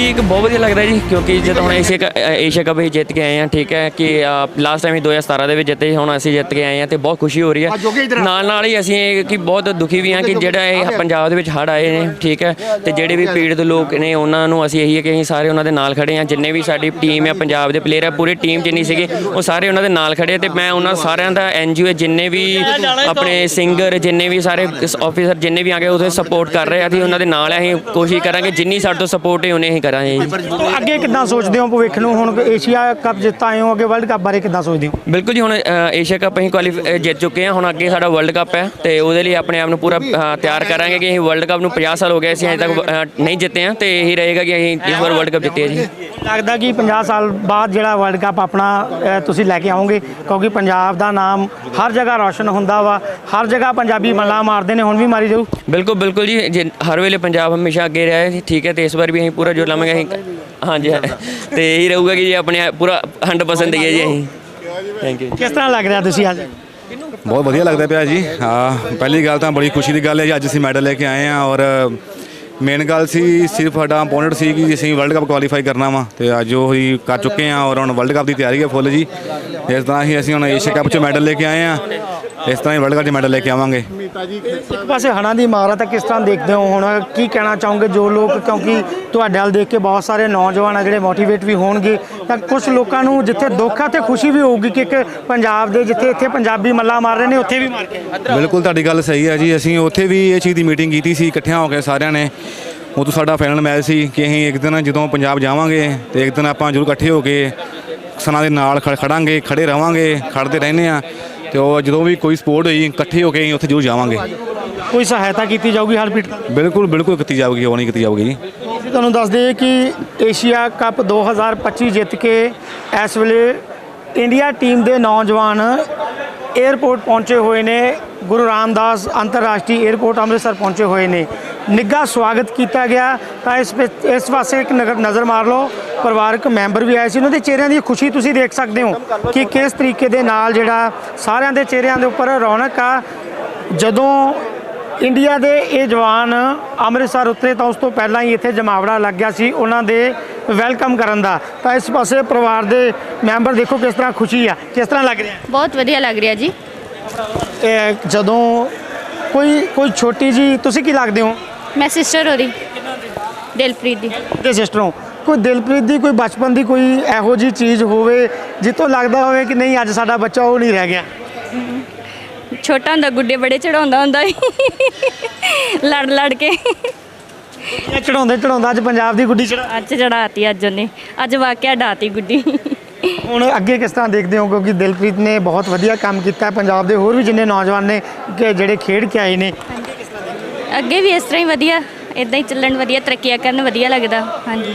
ਕਿ ਇੱਕ ਬਹੁਤ ਵਧੀਆ ਲੱਗਦਾ ਜੀ ਕਿਉਂਕਿ ਜਦੋਂ ਹੁਣ ਏਸ਼ੀਆ ਕ- ਅ, ਏਸ਼ੀਆ ਕੱਪ ਅਸੀਂ ਜਿੱਤ ਕੇ ਆਏ ਹਾਂ ਠੀਕ ਹੈ ਕਿ ਲਾਸਟ ਟਾਈਮ 2017 ਦੇ ਵਿੱਚ ਜਿੱਤੇ ਹੁਣ ਅਸੀਂ ਜਿੱਤ ਕੇ ਆਏ ਹਾਂ ਤੇ ਬਹੁਤ ਖੁਸ਼ੀ ਹੋ ਰਹੀ ਹੈ। ਨਾਲ ਨਾਲ ਹੀ ਅਸੀਂ ਇਹ ਕਿ ਬਹੁਤ ਦੁਖੀ ਵੀ ਹਾਂ ਕਿ ਜਿਹੜਾ ਇਹ ਪੰਜਾਬ ਦੇ ਵਿੱਚ ਹੜ੍ਹ ਆਏ ਨੇ ਠੀਕ ਹੈ ਤੇ ਜਿਹੜੇ ਵੀ ਪੀੜਤ ਲੋਕ ਨੇ ਉਹਨਾਂ ਨੂੰ ਅਸੀਂ ਇਹੀ ਹੈ ਕਿ ਅਸੀਂ ਸਾਰੇ ਉਹਨਾਂ ਦੇ ਨਾਲ ਖੜੇ ਹਾਂ ਜਿੰਨੇ ਵੀ ਸਾਡੀ ਟੀਮ ਹੈ ਪੰਜਾਬ ਦੇ ਪਲੇਅਰ ਹੈ ਪੂਰੀ ਟੀਮ ਜਿੰਨੀ ਸੀਗੇ ਉਹ ਸਾਰੇ ਉਹਨਾਂ ਦੇ ਨਾਲ ਖੜੇ ਆ ਤੇ ਮੈਂ ਉਹਨਾਂ ਸਾਰਿਆਂ ਦਾ ਐਨਜੀਓ ਜਿੰਨੇ ਵੀ ਆਪਣੇ ਸਿੰਗਰ ਜਿੰਨੇ ਵੀ ਸਾਰੇ ਆਫੀਸਰ ਜਿੰਨੇ ਵੀ ਆ ਗਏ ਉਹਦੇ ਸਪੋਰਟ ਕਰ ਰਹੇ ਆ ਅਸੀਂ ਉਹਨਾਂ ਦੇ ਨਾਲ ਆ, ਅਸੀਂ ਕੋਸ਼ਿਸ਼ ਕਰਾਂਗੇ ਜਿੰਨੀ ਸਾਡੇ ਤੋਂ ਸਪੋਰਟ ਹੈ ਉਹਨੇ ਅਸੀਂ ਕਰਾਂਗੇ ਜੀ। ਅੱਗੇ ਕਿੱਦਾਂ ਸੋਚਦੇ ਹੋ ਭਵਿੱਖ ਨੂੰ? ਹੁਣ ਏਸ਼ੀਆ ਕੱਪ ਜਿੱਤ ਆਏ ਹੋ ਅੱਗੇ ਵਰਲਡ ਕੱਪ ਬਾਰੇ ਕਿੱਦਾਂ ਸੋਚਦੇ ਹੋ? ਬਿਲਕੁਲ ਜੀ ਹੁਣ ਏਸ਼ੀਆ ਕੱਪ ਅਸੀਂ ਕੁਆਲੀਫਾਈ ਜਿੱਤ ਚੁੱਕੇ ਹਾਂ। ਹੁਣ ਅੱਗੇ ਸਾਡਾ ਵਰਲਡ ਕੱਪ ਹੈ ਤੇ ਉਹਦੇ ਲਈ ਆਪਣੇ ਆਪ ਨੂੰ ਪੂਰਾ ਤਿਆਰ ਕਰਾਂਗੇ ਕਿ ਅਸੀਂ ਵਰਲਡ ਕੱਪ ਨੂੰ 50 ਸਾਲ ਹੋ ਗਏ ਅਸੀਂ ਅਜੇ ਤੱਕ ਨਹੀਂ ਜਿੱਤੇ ਹਾਂ ਤੇ ਇਹੀ ਰਹੇਗਾ ਕਿ ਅਸੀਂ ਇਸ ਵਾਰ ਵਰਲਡ ਕੱਪ ਜਿੱਤੇ ਜੀ। ਲੱਗਦਾ ਕਿ 50 ਸਾਲ ਬਾਅਦ ਜਿਹੜਾ ਵਰਲਡ ਕੱਪ ਆਪਣਾ ਤੁਸੀਂ ਲੈ ਕੇ ਆਓਗੇ ਕਿਉਂਕਿ ਪੰਜਾਬ ਦਾ ਨਾਮ ਹਰ ਜਗ੍ਹਾ ਰੌਸ਼ਨ ਹੁੰਦਾ ਵਾ ਹਰ ਜਗ੍ਹਾ ਪੰਜਾਬੀ ਮੱਲਾ ਮਾਰਦੇ ਨੇ ਹੁਣ ਵੀ ਮਾਰੀ ਜਾਊ। ਬਿਲਕੁਲ ਬਿਲਕੁਲ ਜੀ ਜੇ ਹਰ ਵੇਲੇ ਪੰਜਾਬ ਹਮੇਸ਼ਾ ਅੱਗੇ ਰਿਹਾ ਠੀਕ ਹੈ ਤੇ ਇਸ ਵਾਰ ਵੀ ਅਸੀਂ ਪੂਰਾ ਜੋਰ ਲਾਵਾਂਗੇ ਅਸੀਂ ਹਾਂਜੀ ਹਾਂ। ਤੇ ਇਹੀ ਰਹੂਗਾ ਕਿ ਜੀ ਆਪਣੇ ਆਪ ਪੂਰਾ 100% ਦਈਏ ਜੀ ਅਸੀਂ। ਥੈਂਕ ਯੂ ਕਿਸ ਤਰ੍ਹਾਂ ਲੱਗ ਰਿਹਾ ਤੁਸੀਂ ਅੱਜ? ਬਹੁਤ ਵਧੀਆ ਲੱਗਦਾ ਪਿਆ ਜੀ। ਹਾਂ ਪਹਿਲੀ ਗੱਲ ਤਾਂ ਬੜੀ ਖੁਸ਼ੀ ਦੀ ਗੱਲ ਹੈ ਜੀ ਅੱਜ ਅਸੀਂ ਮੈਡਲ ਲੈ ਕੇ ਆਏ ਹਾਂ ਔਰ ਮੇਨ ਗੱਲ ਸੀ ਸਿਰਫ ਸਾਡਾ ਅਪੋਨੈਂਟ ਸੀ ਕਿ ਅਸੀਂ ਵਰਲਡ ਕੱਪ ਕੁਆਲੀਫਾਈ ਕਰਨਾ ਵਾ ਤੇ ਅੱਜ ਉਹ ਹੀ ਕਰ ਚੁੱਕੇ ਹਾਂ ਔਰ ਹੁਣ ਵਰਲਡ ਕੱਪ ਦੀ ਤਿਆਰੀ ਹੈ ਫੁੱਲ ਜੀ। ਇਸ ਤਰ੍ਹਾਂ ਹੀ ਅਸੀਂ ਹੁਣ ਏਸ਼ੀਆ ਕੱਪ 'ਚ ਮੈਡਲ ਲੈ ਕੇ ਆਏ ਹਾਂ। ਇਸ ਤਰ੍ਹਾਂ ਹੀ ਵਰਲਡ ਕੱਪ 'ਚ ਮੈਡਲ ਲੈ ਕੇ ਆਵਾਂਗੇ। ਇੱਕ ਪਾਸੇ ਹੜ੍ਹਾਂ ਦੀ ਮਾਰ ਆ ਤਾਂ ਕਿਸ ਤਰ੍ਹਾਂ ਦੇਖਦੇ ਹੋ ਹੁਣ? ਕੀ ਕਹਿਣਾ ਚਾਹੋਗੇ ਜੋ ਲੋਕ? ਕਿਉਂਕਿ ਤੁਹਾਡੇ ਵੱਲ ਦੇਖ ਕੇ ਬਹੁਤ ਸਾਰੇ ਨੌਜਵਾਨ ਆ ਜਿਹੜੇ ਮੋਟੀਵੇਟ ਵੀ ਹੋਣਗੇ। ਤਾਂ ਕੁਝ ਲੋਕਾਂ ਨੂੰ ਜਿੱਥੇ ਦੁੱਖ ਆ ਤੇ ਖੁਸ਼ੀ ਵੀ ਹੋਊਗੀ ਕਿ ਇੱਕ ਪੰਜਾਬ ਦੇ ਜਿੱਥੇ ਇੱਥੇ ਪੰਜਾਬੀ ਮੱਲਾ ਮਾਰ ਰਹੇ ਨੇ ਉੱਥੇ ਵੀ ਮਾਰ ਕੇ ਬਿਲਕੁਲ ਤੁਹਾਡੀ ਗੱਲ ਸਹੀ ਹੈ ਜੀ। ਅਸੀਂ ਉੱਥੇ ਵੀ ਇਹ ਚੀਜ਼ ਦੀ ਮੀਟਿੰਗ ਕੀਤੀ ਸੀ ਇਕੱਠਿਆਂ ਹੋ ਕੇ ਸਾਰਿਆਂ ਨੇ। ਉਦੋਂ ਸਾਡਾ ਫਾਈਨਲ ਮੈਚ ਸੀ ਕਿ ਅਸੀਂ ਇੱਕ ਦਿਨ ਜਦੋਂ ਪੰਜਾਬ ਜਾਵਾਂਗੇ ਤੇ ਇੱਕ ਦਿਨ ਆਪਾਂ ਜ਼ਰੂਰ ਇਕੱਠੇ ਹੋ ਕੇ ਸਨਾਂ ਦੇ ਨਾਲ ਖੜਾਂਗੇ ਖੜੇ ਰਵਾਂਗੇ ਖੜਦੇ ਰਹਿੰਦੇ ਆ ਤੇ ਉਹ ਜਦੋਂ ਵੀ ਕੋਈ ਸਪੋਰਟ ਹੋਈ ਇਕੱਠੇ ਹੋ ਕੇ ਅਸੀਂ ਉੱਥੇ ਜ਼ਰੂਰ ਜਾਵਾਂਗੇ। ਕੋਈ ਸਹਾਇਤਾ ਕੀਤੀ ਜਾਊਗੀ ਹਰਪ੍ਰੀਤ? ਬਿਲਕੁਲ ਬਿਲਕੁਲ ਕੀਤੀ ਜਾਊਗੀ ਉਹ ਨਹੀਂ ਕੀਤੀ ਜਾਊਗੀ ਜੀ। ਅਸੀਂ ਤੁਹਾਨੂੰ ਦੱਸ ਦਈਏ ਕਿ ਏਸ਼ੀਆ ਕੱਪ 2025 ਜਿੱਤ ਕੇ ਇਸ ਵੇਲੇ ਇੰਡੀਆ ਟੀਮ ਦੇ ਨੌਜਵਾਨ 에ਅਰਪੋਰਟ ਪਹੁੰਚੇ ਹੋਏ ਨੇ। ਗੁਰੂ ਰਾਮਦਾਸ ਅੰਤਰਰਾਸ਼ਟਰੀ 에ਅਰਪੋਰਟ ਅੰਮ੍ਰਿਤਸਰ ਪਹੁੰਚੇ ਹੋਏ ਨੇ। ਨਿੱਘਾ ਸਵਾਗਤ ਕੀਤਾ ਗਿਆ। ਤਾਂ ਇਸ ਇਸ ਪਾਸੇ ਇੱਕ ਨਗਰ- ਨਜ਼ਰ ਮਾਰ ਲਓ। ਪਰਿਵਾਰਕ ਮੈਂਬਰ ਵੀ ਆਏ ਸੀ। ਉਹਨਾਂ ਦੇ ਚਿਹਰਿਆਂ ਦੀ ਖੁਸ਼ੀ ਤੁਸੀਂ ਦੇਖ ਸਕਦੇ ਹੋ ਕਿ ਕਿਸ ਤਰੀਕੇ ਦੇ ਨਾਲ ਜਿਹੜਾ ਸਾਰਿਆਂ ਦੇ ਚਿਹਰਿਆਂ ਦੇ ਉੱਪਰ ਰੌਣਕ ਆ। ਜਦੋਂ ਇੰਡੀਆ ਦੇ ਇਹ ਜਵਾਨ ਅੰਮ੍ਰਿਤਸਰ ਉਤਰੇ ਤਾਂ ਉਸ ਤੋਂ ਪਹਿਲਾਂ ਹੀ ਇੱਥੇ ਜਮਾਵੜਾ ਲੱਗ ਗਿਆ ਸੀ ਉਹਨਾਂ ਦੇ ਵੈਲਕਮ ਕਰਨ ਦਾ। ਤਾਂ ਇਸ ਪਾਸੇ ਪਰਿਵਾਰ ਦੇ ਮੈਂਬਰ ਦੇਖੋ ਕਿਸ ਤਰ੍ਹਾਂ ਖੁਸ਼ੀ ਆ ਕਿਸ ਤਰ੍ਹਾਂ ਲੱਗ ਰਿਹਾ। ਬਹੁਤ ਵਧੀਆ ਲੱਗ ਰਿਹਾ ਜੀ। ਇਹ ਜਦੋਂ ਕੋਈ ਕੋਈ ਛੋਟੀ ਜੀ ਤੁਸੀਂ ਕੀ ਲੱਗਦੇ ਹੋ? ਮੈਂ ਸਿਸਟਰ ਉਹਦੀ ਦਿਲਪ੍ਰੀਤ ਦੀ। ਤੇ ਸਿਸਟਰੋਂ ਕੋਈ ਦਿਲਪ੍ਰੀਤ ਦੀ ਕੋਈ ਬਚਪਨ ਦੀ ਕੋਈ ਇਹੋ ਜੀ ਚੀਜ਼ ਹੋਵੇ ਜਿੱਥੋਂ ਲੱਗਦਾ ਹੋਵੇ ਕਿ ਨਹੀਂ ਅੱਜ ਸਾਡਾ ਬੱਚਾ ਉਹ ਨਹੀਂ ਰਹਿ ਗਿਆ। ਛੋਟਾ ਹੁੰਦਾ ਗੁੱਡੇ ਬੜੇ ਚੜਾਉਂਦਾ ਹੁੰਦਾ ਸੀ। ਲੜ ਲੜ ਕੇ। ਇਹ ਚੜਾਉਂਦੇ ਚੜਾਉਂਦਾ ਅੱਜ ਪੰਜਾਬ ਦੀ ਗੁੱਡੀ ਚੜਾ ਅੱਜ ਚੜਾਤੀ ਅੱਜ ਉਹਨੇ। ਅੱਜ ਵਾਕਿਆ ਡਾਤੀ ਗੁੱਡੀ। ਹੁਣ ਅੱਗੇ ਕਿਸ ਤਰ੍ਹਾਂ ਦੇਖਦੇ ਹੋ? ਕਿਉਂਕਿ ਦਿਲਪ੍ਰੀਤ ਨੇ ਬਹੁਤ ਵਧੀਆ ਕੰਮ ਕੀਤਾ ਹੈ। ਪੰਜਾਬ ਦੇ ਹੋਰ ਵੀ ਜਿੰਨੇ ਨੌਜਵਾਨ ਨੇ ਕਿ ਜਿਹੜੇ ਖੇਡ ਕੇ ਆਏ ਨੇ। ਅੱਗੇ ਵੀ ਇਸ ਤਰ੍ਹਾਂ ਹੀ ਵਧੀਆ ਇਦਾਂ ਹੀ ਚੱਲਣ ਵਧੀਆ ਤਰੱਕੀਆਂ ਕਰਨ ਵਧੀਆ ਲੱਗਦਾ ਹਾਂਜੀ।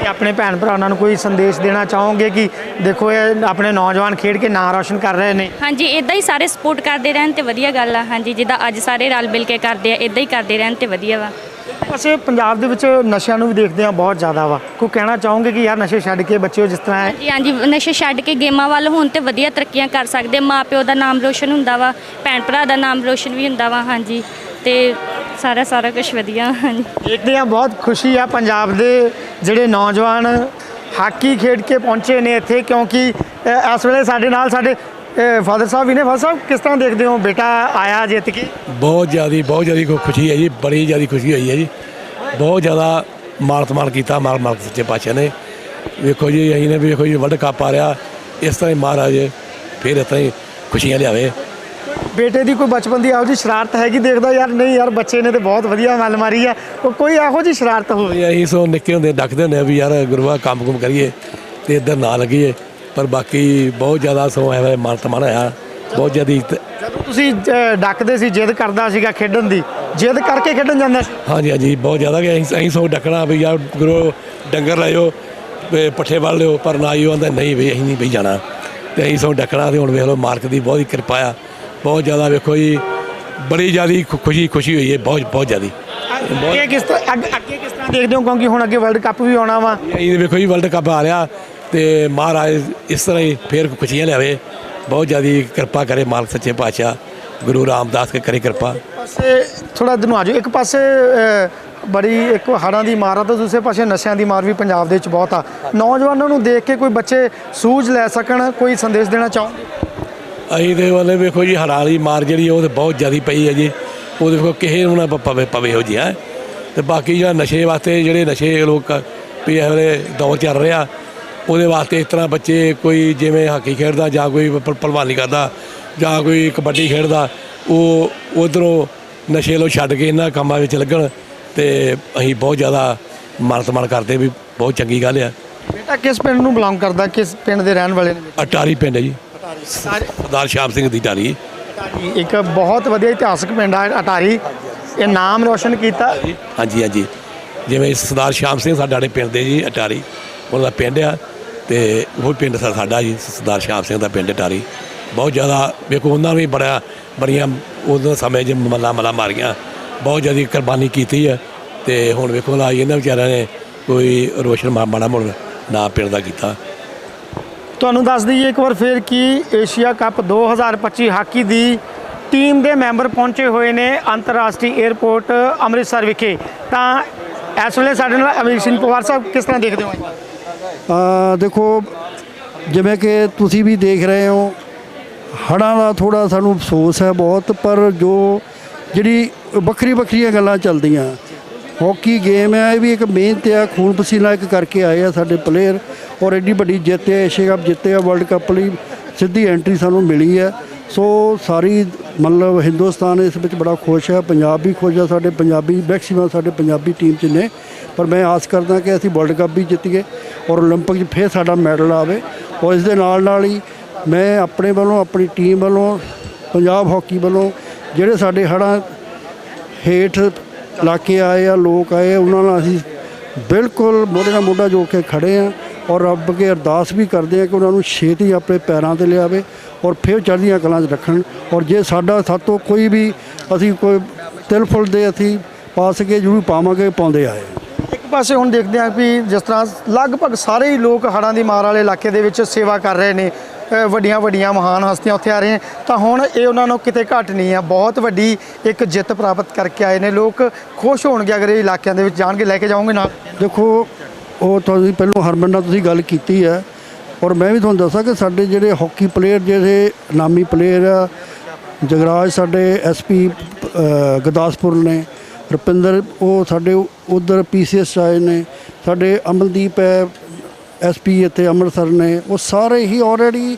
ਤੇ ਆਪਣੇ ਭੈਣ ਭਰਾਵਾਂ ਨੂੰ ਕੋਈ ਸੰਦੇਸ਼ ਦੇਣਾ ਚਾਹੋਗੇ ਕਿ ਦੇਖੋ ਇਹ ਆਪਣੇ ਨੌਜਵਾਨ ਖੇਡ ਕੇ ਨਾਂ ਰੌਸ਼ਨ ਕਰ ਰਹੇ ਨੇ? ਹਾਂਜੀ ਇਦਾਂ ਹੀ ਸਾਰੇ ਸਪੋਰਟ ਕਰਦੇ ਰਹਿਣ ਤੇ ਵਧੀਆ ਗੱਲ ਆ ਹਾਂਜੀ ਜਿੱਦਾਂ ਅੱਜ ਸਾਰੇ ਰਲ ਮਿਲ ਕੇ ਕਰਦੇ ਆ ਇਦਾਂ ਹੀ ਕਰਦੇ ਰਹਿਣ ਤੇ ਵਧੀਆ ਵਾ। ਪਾਸੇ ਪੰਜਾਬ ਦੇ ਵਿੱਚ ਨਸ਼ਿਆਂ ਨੂੰ ਵੀ ਦੇਖਦੇ ਆ ਬਹੁਤ ਜ਼ਿਆਦਾ ਵਾ। ਕੋਈ ਕਹਿਣਾ ਚਾਹੋਗੇ ਕਿ ਯਾਰ ਨਸ਼ੇ ਛੱਡ ਕੇ ਬੱਚਿਓ ਜਿਸ ਤਰ੍ਹਾਂ ਹੈ? ਹਾਂਜੀ ਨਸ਼ੇ ਛੱਡ ਕੇ ਗੇਮਾਂ ਵੱਲ ਹੋਣ ਤੇ ਵਧੀਆ ਤਰੱਕੀਆਂ ਕਰ ਸਕਦੇ ਮਾਂ ਪਿਓ ਦਾ ਨਾਮ ਰੋਸ਼ਨ ਹੁੰਦਾ ਵਾ ਭੈਣ ਭਰਾ ਦਾ ਨਾਮ ਰੋਸ਼ਨ ਵੀ ਹੁੰਦਾ ਵਾ ਹਾਂਜੀ ਤੇ ਸਾਰਾ ਸਾਰਾ ਕੁਝ ਵਧੀਆ ਹਾਂਜੀ। ਦੇਖਦੇ ਆ ਬਹੁਤ ਖੁਸ਼ੀ ਆ ਪੰਜਾਬ ਦੇ ਜਿਹੜੇ ਨੌਜਵਾਨ ਹਾਕੀ ਖੇਡ ਕੇ ਪਹੁੰਚੇ ਨੇ ਇੱਥੇ ਕਿਉਂਕਿ ਅ, ਇਸ ਵੇਲੇ ਸਾਡੇ ਨਾਲ ਸਾਡੇ ਫਾਦਰ ਸਾਹਿਬ ਵੀ ਨੇ। ਫਾਦਰ ਸਾਹਿਬ ਕਿਸ ਤਰ੍ਹਾਂ ਦੇਖਦੇ ਹੋ? ਬੇਟਾ ਆਇਆ ਜਿੱਤ ਕੇ? ਬਹੁਤ ਜ਼ਿਆਦੀ ਬਹੁਤ ਜ਼ਿਆਦੀ ਖੁ- ਖੁਸ਼ੀ ਹੈ ਜੀ ਬੜੀ ਜ਼ਿਆਦੀ ਖੁਸ਼ੀ ਹੋਈ ਹੈ ਜੀ। ਬਹੁਤ ਜ਼ਿਆਦਾ ਮਾਲਤ ਮਾਲ ਕੀਤਾ ਮਾਲ ਮਾਲ ਸੱਚੇ ਪਾਤਸ਼ਾਹ ਨੇ। ਵੇਖੋ ਜੀ ਅਸੀਂ ਨੇ ਵੀ ਵੇਖੋ ਜੀ ਵਰਲਡ ਕੱਪ ਆ ਰਿਹਾ। ਇਸ ਤਰ੍ਹਾਂ ਹੀ ਮਹਾਰਾਜ ਫਿਰ ਇਸ ਤਰ੍ਹਾਂ ਹੀ ਖੁਸ਼ੀਆਂ ਲਿਆਵੇ। ਬੇਟੇ ਦੀ ਕੋਈ ਬਚਪਨ ਦੀ ਇਹੋ ਜਿਹੀ ਸ਼ਰਾਰਤ ਹੈਗੀ ਦੇਖਦਾ ਯਾਰ ਨਹੀਂ ਯਾਰ ਬੱਚੇ ਨੇ ਤੇ ਬਹੁਤ ਵਧੀਆ ਮੱਲ ਮਾਰੀ ਆ। ਉਹ ਕੋਈ ਇਹੋ ਜਿਹੀ ਸ਼ਰਾਰਤ ਹੋਵੇ। ਅਸੀਂ ਸੋ ਨਿੱਕੇ ਹੁੰਦੇ ਡੱਕਦੇ ਹੁੰਦੇ ਆ ਵੀ ਯਾਰ ਗੁਰੂਆ ਕੰਮ ਕੁਮ ਕਰੀਏ ਤੇ ਇੱਧਰ ਨਾ ਲੱਗੀਏ ਪਰ ਬਾਕੀ ਬਹੁਤ ਜ਼ਿਆਦਾ ਸੋ ਐਵੇਂ ਮਾਨ ਹੋਇਆ ਬਹੁਤ ਜ਼ਿਆਦੀ ਜਦੋਂ ਤੁਸੀਂ ਡੱਕਦੇ ਸੀ ਜਿੱਦ ਕਰਦਾ ਸੀਗਾ ਖੇਡਣ ਦੀ ਜਿੱਦ ਕਰਕੇ ਖੇਡਣ ਜਾਂਦਾ ਸੀ? ਹਾਂਜੀ ਹਾਂਜੀ ਬਹੁਤ ਜ਼ਿਆਦਾ ਕਿ ਅਸੀਂ ਅਸੀਂ ਸੋ ਡੱਕਣਾ ਵੀ ਯਾਰ ਗੁਰੂ ਡੰਗਰ ਲਾਇਓ ਪੱਠੇ ਵੱਲ ਲਿਓ ਪਰ ਨਾ ਹੀ ਆਂਦਾ ਨਹੀਂ ਵੀ ਅਸੀਂ ਨਹੀਂ ਵੀ ਜਾਣਾ। ਤੇ ਅਸੀਂ ਸੋ ਡੱਕਣਾ ਤੇ ਹੁਣ ਵੇਖ ਲਓ ਮਾਰਕ ਦੀ ਬਹੁਤ ਹੀ ਕਿਰਪਾ ਆ। ਬਹੁਤ ਜ਼ਿਆਦਾ ਵੇਖੋ ਜੀ ਬੜੀ ਜ਼ਿਆਦੀ ਖੁ- ਖੁਸ਼ੀ ਖੁਸ਼ੀ ਹੋਈ ਹੈ ਬਹੁਤ ਬਹੁਤ ਜ਼ਿਆਦੀ। ਅੱਗੇ ਕਿਸ ਤਰ੍ਹਾਂ ਅੱਗੇ- ਅੱਗੇ ਕਿਸ ਤਰ੍ਹਾਂ ਦੇਖਦੇ ਹੋ? ਕਿਉਂਕਿ ਹੁਣ ਅੱਗੇ ਵਰਲਡ ਕੱਪ ਵੀ ਆਉਣਾ ਵਾ। ਅਸੀਂ ਵੇਖੋ ਜੀ ਵਰਲਡ ਕੱਪ ਆ ਰਿਹਾ ਤੇ ਮਹਾਰਾਜ ਇਸ ਤਰ੍ਹਾਂ ਹੀ ਫੇਰ ਖੁਸ਼ੀਆਂ ਲਿਆਵੇ। ਬਹੁਤ ਜ਼ਿਆਦੀ ਕਿਰਪਾ ਕਰੇ ਮਾਲਕ ਸੱਚੇ ਪਾਤਸ਼ਾਹ ਗੁਰੂ ਰਾਮਦਾਸ ਕੇ ਕਰੇ ਕਿਰਪਾ। ਪਾਸੇ ਥੋੜਾ ਦਿਨ ਆ ਜਾਓ। ਇੱਕ ਪਾਸੇ ਬੜੀ ਇੱਕ ਹੜ੍ਹਾਂ ਦੀ ਮਾਰ ਆ ਤਾਂ ਦੂਸਰੇ ਪਾਸੇ ਨਸ਼ਿਆਂ ਦੀ ਮਾਰ ਵੀ ਪੰਜਾਬ ਦੇ ਵਿੱਚ ਬਹੁਤ ਆ। ਨੌਜਵਾਨਾਂ ਨੂੰ ਦੇਖ ਕੇ ਕੋਈ ਬੱਚੇ ਸੂਝ ਲੈ ਸਕਣ ਕੋਈ ਸੰਦੇਸ਼ ਦੇਣਾ ਚਾਹੋਗੇ? ਅਸੀਂ ਦੇ ਵਾਲੇ ਵੇਖੋ ਜੀ ਹਰਾਲੀ ਮਾਰ ਜਿਹੜੀ ਉਹ ਤੇ ਬਹੁਤ ਜ਼ਿਆਦੀ ਪਈ ਹੈ ਜੀ। ਉਹ ਦੇਖੋ ਕਿਸੇ ਨੂੰ ਨਾ ਪਵੇ ਪਵੇ ਹੋ ਜੀ ਹੈ ਤੇ ਬਾਕੀ ਜਿਹੜਾ ਨਸ਼ੇ ਵਾਸਤੇ ਜਿਹੜੇ ਨਸ਼ੇ ਲੋਕ ਵੀ ਇਹ ਵੇਲੇ ਦੌਰ ਚੱਲ ਰਿਹਾ ਉਹਦੇ ਵਾਸਤੇ ਇਸ ਤਰ੍ਹਾਂ ਬੱਚੇ ਕੋਈ ਜਿਵੇਂ ਹਾਕੀ ਖੇਡਦਾ ਜਾਂ ਕੋਈ ਪ- ਭਲਵਾਨੀ ਕਰਦਾ ਜਾਂ ਕੋਈ ਕਬੱਡੀ ਖੇਡਦਾ ਉਹ ਉਧਰੋਂ ਨਸ਼ੇ ਲੋ ਛੱਡ ਕੇ ਇਹਨਾਂ ਕੰਮਾਂ ਵਿੱਚ ਲੱਗਣ ਤੇ ਅਸੀਂ ਬਹੁਤ ਜ਼ਿਆਦਾ ਮਾਨਤ ਮਾਨ ਕਰਦੇ ਵੀ ਬਹੁਤ ਚੰਗੀ ਗੱਲ ਆ। ਬੇਟਾ ਕਿਸ ਪਿੰਡ ਨੂੰ ਬਿਲੋਂਗ ਕਰਦਾ? ਕਿਸ ਪਿੰਡ ਦੇ ਰਹਿਣ ਵਾਲੇ ਨੇ? ਅਟਾਰੀ ਪਿੰਡ ਹੈ ਜੀ। ਸਰਦਾਰ ਸ਼ਾਮ ਸਿੰਘ ਦੀ ਟਾਰੀ ਇੱਕ ਬਹੁਤ ਵਧੀਆ ਇਤਿਹਾਸਕ ਪਿੰਡ ਆ ਅਟਾਰੀ। ਇਹ ਨਾਮ ਰੋਸ਼ਨ ਕੀਤਾ। ਹਾਂਜੀ ਹਾਂਜੀ ਜਿਵੇਂ ਸਰਦਾਰ ਸ਼ਾਮ ਸਿੰਘ ਸਾਡਾ ਨੇ ਪਿੰਡ ਦੇ ਜੀ ਅਟਾਰੀ। ਉਹਨਾਂ ਦਾ ਪਿੰਡ ਆ ਤੇ ਉਹ ਪਿੰਡ ਸਾਡਾ ਜੀ ਸਰਦਾਰ ਸ਼ਾਮ ਸਿੰਘ ਦਾ ਪਿੰਡ ਅਟਾਰੀ। ਬਹੁਤ ਜ਼ਿਆਦਾ ਵੇਖੋ ਉਹਨਾਂ ਵੀ ਬੜਾ ਬੜੀਆਂ ਉਹਨਾਂ ਸਮੇਂ 'ਚ ਮੱਲਾ ਮੱਲਾ ਮਾਰੀਆਂ। ਬਹੁਤ ਜ਼ਿਆਦਾ ਕੁਰਬਾਨੀ ਕੀਤੀ ਹੈ ਤੇ ਹੁਣ ਵੇਖੋ ਨਾ ਇਹਨਾਂ ਵਿਚਾਰਿਆਂ ਨੇ ਕੋਈ ਰੋਸ਼ਨ ਮਾੜਾ ਮੋੜ ਨਾ ਪਿੰਡ ਦਾ ਕੀਤਾ। ਤੁਹਾਨੂੰ ਦੱਸ ਦਈਏ ਇੱਕ ਵਾਰ ਫਿਰ ਕਿ ਏਸ਼ੀਆ ਕੱਪ 2025 ਹਾਕੀ ਦੀ ਟੀਮ ਦੇ ਮੈਂਬਰ ਪਹੁੰਚੇ ਹੋਏ ਨੇ ਅੰਤਰਰਾਸ਼ਟਰੀ 에ਅਰਪੋਰਟ ਅੰਮ੍ਰਿਤਸਰ ਵਿਖੇ। ਤਾਂ ਇਸ ਵੇਲੇ ਸਾਡੇ ਨਾਲ ਅਮਰੀਕ ਸਿੰਘ ਪਵਾਰ ਸਾਹਿਬ, ਕਿਸ ਤਰ੍ਹਾਂ ਦੇਖਦੇ ਹੋ? ਆ ਦੇਖੋ, ਜਿਵੇਂ ਕਿ ਤੁਸੀਂ ਵੀ ਦੇਖ ਰਹੇ ਹੋ, ਹੜ੍ਹਾਂ ਦਾ ਥੋੜਾ ਸਾਨੂੰ ਅਫਸੋਸ ਹੈ ਬਹੁਤ, ਪਰ ਜੋ ਜਿਹੜੀ ਵੱਖਰੀ ਵੱਖਰੀਆਂ ਗੱਲਾਂ ਚੱਲਦੀਆਂ ਹਾਕੀ ਗੇਮ ਹੈ ਇਹ ਵੀ ਇੱਕ ਮਿਹਨਤ ਆ ਖੂਨ ਪਸੀਨਾ ਇੱਕ ਕਰਕੇ ਆਏ ਆ ਸਾਡੇ ਪਲੇਅਰ ਔਰ ਐਡੀ ਵੱਡੀ ਜਿੱਤ ਹੈ ਏਸ਼ੀਆ ਕੱਪ ਜਿੱਤੇ ਆ ਵਰਲਡ ਕੱਪ ਲਈ ਸਿੱਧੀ ਐਂਟਰੀ ਸਾਨੂੰ ਮਿਲੀ ਹੈ ਸੋ ਸਾਰੀ ਮਤਲਬ ਹਿੰਦੁਸਤਾਨ ਇਸ ਵਿੱਚ ਬੜਾ ਖੁਸ਼ ਹੈ ਪੰਜਾਬ ਵੀ ਖੁਸ਼ ਹੈ ਸਾਡੇ ਪੰਜਾਬੀ ਮੈਕਸਿਮਮ ਸਾਡੇ ਪੰਜਾਬੀ ਟੀਮ 'ਚ ਨੇ ਪਰ ਮੈਂ ਆਸ ਕਰਦਾ ਕਿ ਅਸੀਂ ਵਰਲਡ ਕੱਪ ਵੀ ਜਿੱਤੀਏ ਔਰ 올림픽 'ਚ ਫੇਰ ਸਾਡਾ ਮੈਡਲ ਆਵੇ ਔਰ ਇਸ ਦੇ ਨਾਲ ਨਾਲ ਹੀ ਮੈਂ ਆਪਣੇ ਵੱਲੋਂ ਆਪਣੀ ਟੀਮ ਵੱਲੋਂ ਪੰਜਾਬ ਹਾਕੀ ਵੱਲੋਂ ਜਿਹੜੇ ਸਾਡੇ ਹੜ੍ਹਾਂ ਹੇਠ ਇਲਾਕੇ ਆਏ ਆ, ਲੋਕ ਆਏ, ਉਹਨਾਂ ਨਾਲ ਅਸੀਂ ਬਿਲਕੁਲ ਮੋਢੇ ਨਾਲ ਮੋਢਾ ਜੋੜ ਕੇ ਖੜੇ ਆ ਔਰ ਰੱਬ ਅੱਗੇ ਅਰਦਾਸ ਵੀ ਕਰਦੇ ਆ ਕਿ ਉਹਨਾਂ ਨੂੰ ਛੇਤੀ ਆਪਣੇ ਪੈਰਾਂ ਤੇ ਲਿਆਵੇ ਔਰ ਫਿਰ ਚੜ੍ਹਦੀਆਂ ਕਲਾਂ 'ਚ ਰੱਖਣ ਔਰ ਜੇ ਸਾਡਾ ਸਾਤੋਂ ਕੋਈ ਵੀ ਅਸੀਂ ਕੋਈ ਤਿਲ ਫੁੱਲ ਦੇ ਅਸੀਂ ਪਾ ਸਕੇ ਜ਼ਰੂਰ ਪਾਵਾਂਗੇ, ਪਾਉਂਦੇ ਆਏ ਇੱਕ ਪਾਸੇ ਹੁਣ ਦੇਖਦੇ ਹਾਂ ਵੀ ਜਿਸ ਤਰ੍ਹਾਂ ਲਗਭਗ ਸਾਰੇ ਹੀ ਲੋਕ ਹੜ੍ਹਾਂ ਦੀ ਮਾਰ ਵਾਲੇ ਇਲਾਕੇ ਦੇ ਵਿੱਚ ਸੇਵਾ ਕਰ ਰਹੇ ਨੇ। ਵੱਡੀਆਂ ਵੱਡੀਆਂ ਮਹਾਨ ਹਸਤੀਆਂ ਉੱਥੇ ਆ ਰਹੀਆਂ। ਤਾਂ ਹੁਣ ਇਹ ਉਹਨਾਂ ਨੂੰ ਕਿਤੇ ਘੱਟ ਨਹੀਂ ਆ। ਬਹੁਤ ਵੱਡੀ ਇੱਕ ਜਿੱਤ ਪ੍ਰਾਪਤ ਕਰਕੇ ਆਏ ਨੇ। ਲੋਕ ਖੁਸ਼ ਹੋਣਗੇ ਅਗਰ ਇਹ ਇਲਾਕਿਆਂ ਦੇ ਵਿੱਚ ਜਾਣਗੇ, ਲੈ ਕੇ ਜਾਓਗੇ ਨਾਲ? ਦੇਖੋ, ਉਹ ਤੁਸੀਂ ਪਹਿਲਾਂ ਹਰਮਨ ਨਾਲ ਤੁਸੀਂ ਗੱਲ ਕੀਤੀ ਹੈ। ਔਰ ਮੈਂ ਵੀ ਤੁਹਾਨੂੰ ਦੱਸਾਂ ਕਿ ਸਾਡੇ ਜਿਹੜੇ ਹਾਕੀ ਪਲੇਅਰ ਜਿਹੜੇ ਨਾਮੀ ਪਲੇਅਰ ਆ, ਜਗਰਾਜ ਸਾਡੇ ਐਸਪੀ ਗੁਰਦਾਸਪੁਰ ਨੇ, ਰੁਪਿੰਦਰ, ਉਹ ਸਾਡੇ ਉਧਰ ਪੀਸੀਐਸ ਆਏ ਨੇ। ਸਾਡੇ ਅਮਨਦੀਪ ਹੈ ਐਸਪੀ ਇੱਥੇ ਅੰਮ੍ਰਿਤਸਰ ਨੇ ਉਹ ਸਾਰੇ ਹੀ ਆਲਰੇਡੀ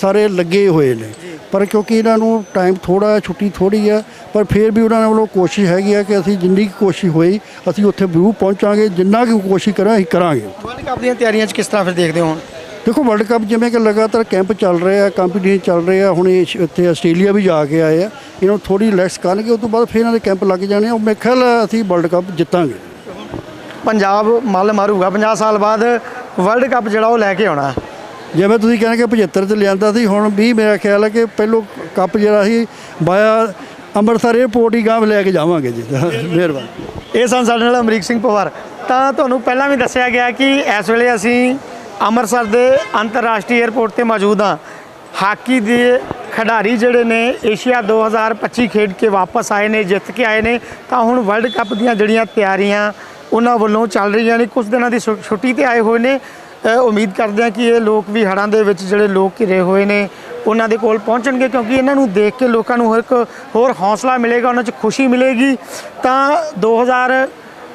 ਸਾਰੇ ਲੱਗੇ ਹੋਏ ਨੇ। ਪਰ ਕਿਉਂਕਿ ਇਹਨਾਂ ਨੂੰ ਟਾਈਮ ਥੋੜਾ ਛੁੱਟੀ ਥੋੜੀ ਹੈ ਪਰ ਫਿਰ ਵੀ ਉਹਨਾਂ ਵੱਲੋਂ ਕੋਸ਼ਿਸ਼ ਹੈਗੀ ਆ ਕਿ ਅਸੀਂ ਜਿੰਨੀ ਕੁ ਕੋਸ਼ਿਸ਼ ਹੋਈ ਅਸੀਂ ਉੱਥੇ ਜ਼ਰੂਰ ਪਹੁੰਚਾਂਗੇ ਜਿੰਨਾ ਕੁ ਕੋਸ਼ਿਸ਼ ਕਰਾਂ ਅਸੀਂ ਕਰਾਂਗੇ। ਵਰਲਡ ਕੱਪ ਦੀਆਂ ਤਿਆਰੀਆਂ 'ਚ ਕਿਸ ਤਰ੍ਹਾਂ ਫਿਰ ਦੇਖਦੇ ਹੋ ਦੇਖੋ ਵਰਲਡ ਕੱਪ ਜਿਵੇਂ ਕਿ ਲਗਾਤਾਰ ਕੈਂਪ ਚੱਲ ਰਹੇ ਆ ਕੰਪੀਟੀਸ਼ਨ ਚੱਲ ਰਹੇ ਆ ਹੁਣ ਇੱਥੇ ਆਸਟ੍ਰੇਲੀਆ ਵੀ ਜਾ ਕੇ ਆਏ ਆ। ਇਹਨਾਂ ਨੂੰ ਥੋੜੀ ਰਿਲੈਕਸ ਕਰਨਗੇ ਉਸ ਤੋਂ ਬਾਅਦ ਫਿਰ ਇਹਨਾਂ ਦੇ ਕੈਂਪ ਲੱਗ ਜਾਣੇ ਉਹ ਹੈ ਅਸੀਂ ਵਰਲਡ ਕੱਪ ਜਿੱਤਾਂਗੇ। ਪੰਜਾਬ ਮੱਲ ਮਾਰੂਗਾ। 50 ਸਾਲ ਬਾਅਦ ਵਰਲਡ ਕੱਪ ਜਿਹੜਾ ਉਹ ਲੈ ਕੇ ਆਉਣਾ। ਜਿਵੇਂ ਤੁਸੀਂ ਕਹਿੰਦੇ ਕਿ 75 ਤੇ ਲਿਆਂਦਾ ਸੀ ਹੁਣ ਵੀ ਮੇਰਾ ਖਿਆਲ ਹੈ ਕਿ ਪਹਿਲੋ ਕੱਪ ਜਿਹੜਾ ਸੀ ਬਾਇਆ ਅੰਮ੍ਰਿਤਸਰ 에ਅਰਪੋਰਟ ਹੀ ਗਾਂਵ ਲੈ ਕੇ ਜਾਵਾਂਗੇ ਜੀ। ਮਿਹਰਬਾਨੀ। ਇਹ ਸਨ ਸਾਡੇ ਨਾਲ ਅਮਰੀਕ ਸਿੰਘ ਪਵਾਰ। ਤਾਂ ਤੁਹਾਨੂੰ ਪਹਿਲਾਂ ਵੀ ਦੱਸਿਆ ਗਿਆ ਕਿ ਇਸ ਵੇਲੇ ਅਸੀਂ ਅੰਮ੍ਰਿਤਸਰ ਦੇ ਅੰਤਰਰਾਸ਼ਟਰੀ 에ਅਰਪੋਰਟ ਤੇ ਮੌਜੂਦ ਹਾਂ। ਹਾਕੀ ਦੇ ਖਿਡਾਰੀ ਜਿਹੜੇ ਨੇ ਏਸ਼ੀਆ 2025 ਖੇਡ ਕੇ ਵਾਪਸ ਆਏ ਨੇ ਜਿੱਤ ਕੇ ਆਏ ਨੇ। ਤਾਂ ਹੁਣ ਵਰਲਡ ਕੱਪ ਦੀਆਂ ਜਿਹੜੀਆਂ ਤਿਆਰੀਆਂ ਉਹਨਾਂ ਵੱਲੋਂ ਚੱਲ ਰਹੀਆਂ ਨੇ ਕੁਝ ਦਿਨਾਂ ਦੀ ਛੁ- ਛੁੱਟੀ ਤੇ ਆਏ ਹੋਏ ਨੇ। ਉਮੀਦ ਕਰਦੇ ਹਾਂ ਕਿ ਇਹ ਲੋਕ ਵੀ ਹੜ੍ਹਾਂ ਦੇ ਵਿੱਚ ਜਿਹੜੇ ਲੋਕ ਘਿਰੇ ਹੋਏ ਨੇ ਉਹਨਾਂ ਦੇ ਕੋਲ ਪਹੁੰਚਣਗੇ ਕਿਉਂਕਿ ਇਹਨਾਂ ਨੂੰ ਦੇਖ ਕੇ ਲੋਕਾਂ ਨੂੰ ਹਰ ਇੱਕ ਹੋਰ ਹੌਸਲਾ ਮਿਲੇਗਾ ਉਹਨਾਂ 'ਚ ਖੁਸ਼ੀ ਮਿਲੇਗੀ। ਤਾਂ 2000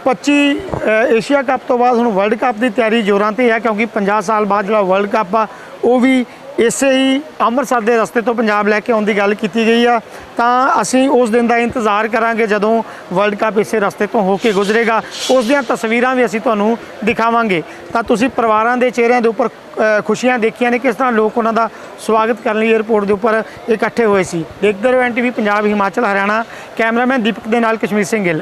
25 ਅ, ਏਸ਼ੀਆ ਕੱਪ ਤੋਂ ਬਾਅਦ ਹੁਣ ਵਰਲਡ ਕੱਪ ਦੀ ਤਿਆਰੀ ਜ਼ੋਰਾਂ ਤੇ ਹੈ ਕਿਉਂਕਿ 50 ਸਾਲ ਬਾਅਦ ਜਿਹੜਾ ਵਰਲਡ ਕੱਪ ਆ ਉਹ ਵੀ ਇਸੇ ਹੀ ਅੰਮ੍ਰਿਤਸਰ ਦੇ ਰਸਤੇ ਤੋਂ ਪੰਜਾਬ ਲੈ ਕੇ ਆਉਣ ਦੀ ਗੱਲ ਕੀਤੀ ਗਈ ਆ, ਤਾਂ ਅਸੀਂ ਉਸ ਦਿਨ ਦਾ ਇੰਤਜ਼ਾਰ ਕਰਾਂਗੇ ਜਦੋਂ ਵਰਲਡ ਕੱਪ ਇਸੇ ਰਸਤੇ ਤੋਂ ਹੋ ਕੇ ਗੁਜ਼ਰੇਗਾ। ਉਸ ਦੀਆਂ ਤਸਵੀਰਾਂ ਵੀ ਅਸੀਂ ਤੁਹਾਨੂੰ ਦਿਖਾਵਾਂਗੇ। ਤਾਂ ਤੁਸੀਂ ਪਰਿਵਾਰਾਂ ਦੇ ਚਿਹਰਿਆਂ ਦੇ ਉੱਪਰ ਖੁਸ਼ੀਆਂ ਦੇਖੀਆਂ ਨੇ, ਕਿਸ ਤਰ੍ਹਾਂ ਲੋਕ ਉਹਨਾਂ ਦਾ ਸਵਾਗਤ ਕਰਨ ਲਈ 에ਅਰਪੋਰਟ ਦੇ ਉੱਪਰ ਇਕੱਠੇ ਹੋਏ ਸੀ। ਦੇਖਦੇ ਰਹੋ ਐਨਟੀਵੀ ਪੰਜਾਬ, ਹਿਮਾਚਲ, ਹਰਿਆਣਾ। ਕੈਮਰਾਮੈਨ ਦੀਪਕ ਦੇ ਨਾਲ ਕਸ਼ਮੀਰ ਸਿੰਘ ਗਿੱਲ।